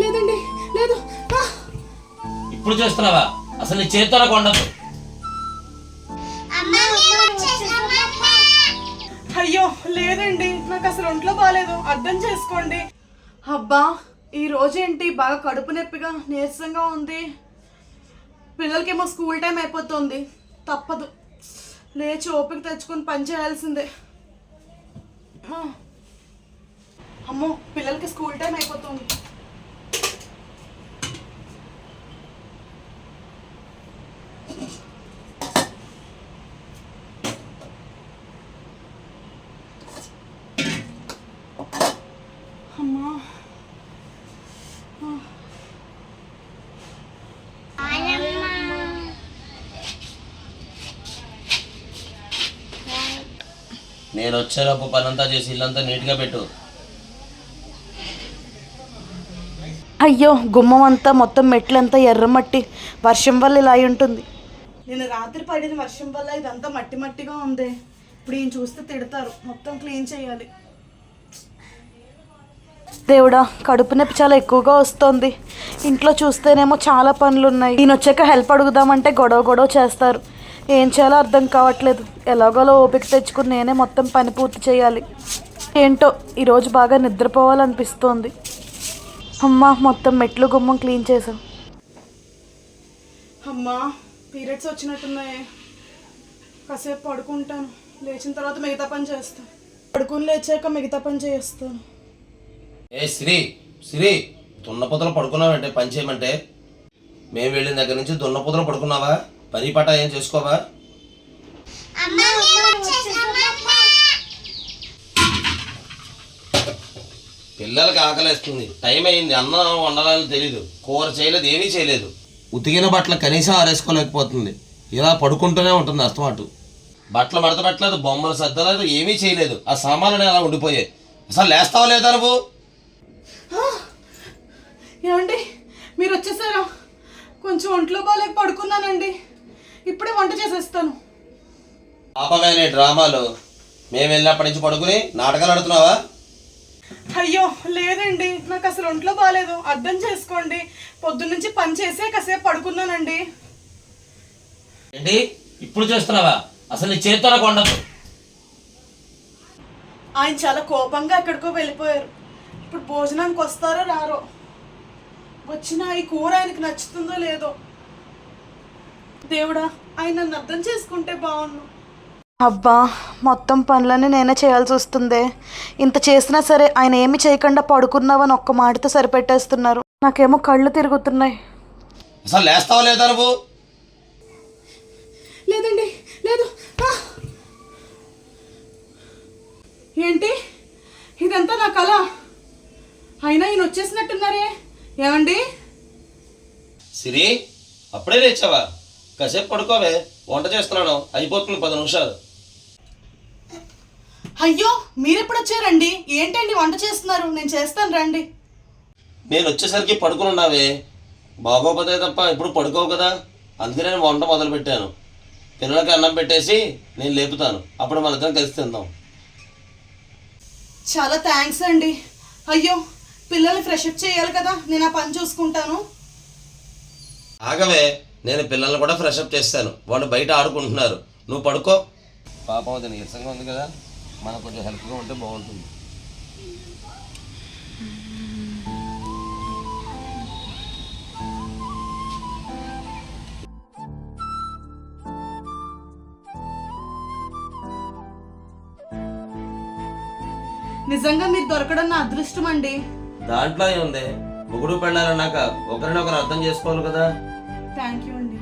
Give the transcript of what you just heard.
లేదండి లేదు! ఇప్పుడు చేస్తున్నావా? అసలు నీ చేతితో కొండదు. అయ్యో లేదండి. నాకు అసలు ఒంట్లో బాగాలేదు అర్థం చేసుకోండి. అబ్బా ఈ రోజు ఏంటి బాగా కడుపు నొప్పిగా నీరసంగా ఉంది. పిల్లలకేమో స్కూల్ టైం అయిపోతుంది. తప్పదు. లేచి ఓపిక తెచ్చుకొని పని చేయాల్సిందే. అమ్మా. అమ్మో పిల్లలకి స్కూల్ టైం అయిపోతుంది అమ్మా నేను వచ్చేలోపు పనంతా చేసి ఇల్లంతా నీట్గా పెట్టు. అయ్యో గుమ్మం అంతా మొత్తం మెట్లంతా ఎర్రమట్టి వర్షం వల్ల ఇలా అయి ఉంటుంది. నేను రాత్రి పడిన వర్షం వల్ల ఇదంతా మట్టి మట్టిగా ఉంది. ఇప్పుడు ఈయన చూస్తే తిడతారు. మొత్తం క్లీన్ చేయాలి. దేవుడా కడుపు నొప్పి చాలా ఎక్కువగా వస్తుంది. ఇంట్లో చూస్తేనేమో చాలా పనులు ఉన్నాయి నేను వచ్చాక హెల్ప్ అడుగుదామంటే గొడవ గొడవ చేస్తారు. ఏం చేయాలో అర్థం కావట్లేదు. ఎలాగోలో ఓపిక తెచ్చుకుని నేనే మొత్తం పని పూర్తి చేయాలి. ఏంటో ఈరోజు బాగా నిద్రపోవాలనిపిస్తోంది. అమ్మా మొత్తం మెట్లు గుమ్మం క్లీన్ చేసాం అమ్మా పీరియడ్స్ వచ్చినట్టున్నాయి. కాసేపు పడుకుంటాను. లేచిన తర్వాత మిగతా పని చేస్తాను. పడుకుని లేచాక మిగతా పని చేస్తాను. ఏ శ్రీ శ్రీ దున్నపోతలు పడుకున్నావంటే పని చేయమంటే? మేము వెళ్ళిన దగ్గర నుంచి దున్నపోతలు పడుకున్నావా? పని పట ఏం చేసుకోవా? పిల్లలకి ఆకలేస్తుంది. టైం అయింది. అన్నం వండాలని తెలియదు కూర చేయలేదు ఏమీ చేయలేదు. ఉతికిన బట్టలు కనీసం ఆరేసుకోలేకపోతుంది. ఇలా పడుకుంటూనే ఉంటుంది అస్తమాటు. బట్టలు మడత పెట్టలేదు బొమ్మలు సర్దలేదు ఏమీ చేయలేదు. ఆ సామాన్లు అలా ఉండిపోయాయి. అసలు లేస్తావా లేదా నువ్వు? ఏమండి? మీరు వచ్చేసారా? కొంచెం ఒంట్లో బాగాలేక పడుకున్నానండి. వంట చేసేస్తాను. పాపమే డ్రామాలు. మేము వెళ్ళినప్పటి నుంచి పడుకుని నాటకాలు ఆడుతున్నావా? అయ్యో లేదండి. నాకు అసలు ఒంట్లో బాగాలేదు అర్థం చేసుకోండి. పొద్దున్నుంచి పని చేసే కాసేపు పడుకున్నానండి. ఏంటి? ఇప్పుడు చేస్తున్నావా? అసలు నీ చేతితో కొండదు. ఆయన చాలా కోపంగా ఎక్కడికో వెళ్ళిపోయారు. ఇప్పుడు భోజనానికి వస్తారో రారో? వచ్చిన ఈ కూర ఆయనకి నచ్చుతుందో లేదో? దేవుడా ఆయన నన్ను అర్థం చేసుకుంటే బాగుండు. అబ్బా మొత్తం పనులన్నీ నేనే చేయాల్సి వస్తుంది. ఇంత చేసినా సరే ఆయన ఏమి చేయకుండా పడుకున్నావని ఒక్క మాటతో సరిపెట్టేస్తున్నారు. నాకేమో కళ్ళు తిరుగుతున్నాయి. అసలు లేస్తావా లేదా నువ్వు? లేదండి లేదు. ఆ! ఏంటి? ఇదంతా నా కళ అయినా ఈయన వచ్చేసినట్టున్నారే. ఏమండి? సిరి అప్పుడే లేచావా? కాసేపు పడుకోవే. వంట చేస్తున్నాను. అయిపోతుంది పది నిమిషాలు. అయ్యో మీరెప్పుడు వచ్చారండి ఏంటండి వంట చేస్తున్నారు? నేను చేస్తాను రండి. నేను వచ్చేసరికి పడుకుని ఉన్నావే బాగోపోతే తప్ప ఇప్పుడు పడుకోవు కదా. అందుకే నేను వంట మొదలు పెట్టాను పిల్లలకి అన్నం పెట్టేసి నేను లేపుతాను. అప్పుడు మన ఇద్దరం కలిసి తిందాం. చాలా థ్యాంక్స్ అండి. అయ్యో పిల్లల్ని ఫ్రెష్ అప్ చేయాలి కదా. నేను ఆ పని చూసుకుంటాను. ఆగవే. నేను పిల్లల్ని కూడా ఫ్రెష్ అప్ చేస్తాను. వాళ్ళు బయట ఆడుకుంటున్నారు. నువ్వు పడుకో. పాపం అది నీరసంగా ఉంది కదా. మనకు కొంచెం హెల్ప్గా ఉంటే బాగుంటుంది. నిజంగా మీరు దొరకడం నా అదృష్టం అండి దాంట్లో ఏముంది? ముగుడు పెళ్ళాలన్నాక ఒకరినొకరు అర్థం చేసుకోవాలి కదా. థ్యాంక్ యూ అండి